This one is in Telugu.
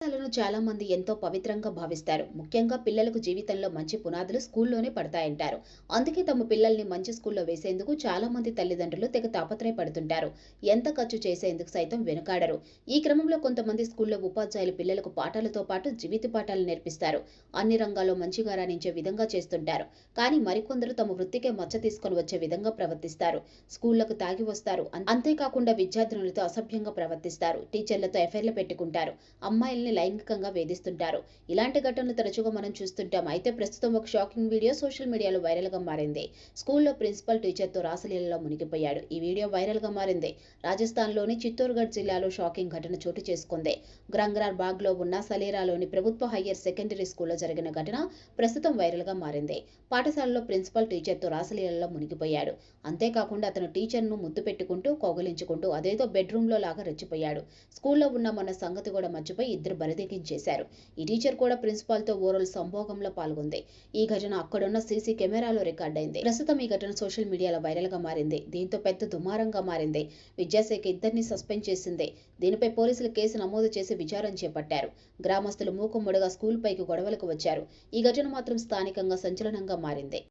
పాఠశాలను చాలా మంది ఎంతో పవిత్రంగా భావిస్తారు. ముఖ్యంగా పిల్లలకు జీవితంలో మంచి పునాదులు స్కూల్లోనే పడతాయంటారు. అందుకే తమ పిల్లల్ని మంచి స్కూల్లో వేసేందుకు చాలా మంది తల్లిదండ్రులు తెగ తాపత్రయపడుతుంటారు. ఎంత ఖర్చు చేసేందుకు సైతం వెనుకాడరు. ఈ క్రమంలో కొంతమంది స్కూల్లో ఉపాధ్యాయులు పిల్లలకు పాఠాలతో పాటు జీవిత పాఠాలు నేర్పిస్తారు. అన్ని రంగాల్లో మంచిగా రాణించే విధంగా చేస్తుంటారు. కానీ మరికొందరు తమ వృత్తికే మచ్చ తీసుకొని వచ్చే విధంగా ప్రవర్తిస్తారు. స్కూళ్ళకు తాగి వస్తారు. అంతేకాకుండా విద్యార్థినులతో అసభ్యంగా ప్రవర్తిస్తారు. టీచర్లతో ఎఫ్ఐఆర్లు పెట్టుకుంటారు. అమ్మాయిల్ని లైంగికంగా వేధిస్తుంటారు. ఇలాంటి ఘటనలు తరచుగా మనం చూస్తుంటాం. అయితే ప్రస్తుతం ఒక షాకింగ్ వీడియో సోషల్ మీడియాలో వైరల్గా మారింది. స్కూల్లో ప్రిన్సిపల్ టీచర్తో రాసలీలలో మునిగిపోయాడు. ఈ వీడియో వైరల్గా మారింది. రాజస్థాన్లోని చిత్తూర్గఢ్ జిల్లాలో షాకింగ్ ఘటన చోటు చేసుకుంది. గ్రంగ్రార్ బాగ్లో ఉన్న సలేరాలోని ప్రభుత్వ హయ్యర్ సెకండరీ స్కూల్లో జరిగిన ఘటన ప్రస్తుతం వైరల్గా మారింది. పాఠశాలలో ప్రిన్సిపల్ టీచర్తో రాసలీలలో మునిగిపోయాడు. అంతేకాకుండా అతను టీచర్ను ముద్దు పెట్టుకుంటూ కౌగలించుకుంటూ అదేదో బెడ్రూమ్లో లాగా రెచ్చిపోయాడు. స్కూల్లో ఉన్న మన సంగతి కూడా మర్చిపోయి ఇద్దరు బరిదెగించేశారు ఈ టీచర్ కూడా ప్రిన్సిపాల్తో ఓరల్ సంభోగంలో పాల్గొంది. ఈ ఘటన అక్కడున్న సీసీ కెమెరాలో రికార్డైంది. ప్రస్తుతం ఈ ఘటన సోషల్ మీడియాలో వైరల్గా మారింది. దీంతో పెద్ద దుమారంగా మారింది. విద్యాశాఖ ఇద్దరిని సస్పెండ్ చేసింది. దీనిపై పోలీసులు కేసు నమోదు చేసి విచారణ చేపట్టారు. గ్రామస్తులు మూకుమ్మడిగా స్కూల్ పైకి గొడవలకు వచ్చారు. ఈ ఘటన మాత్రం స్థానికంగా సంచలనంగా మారింది.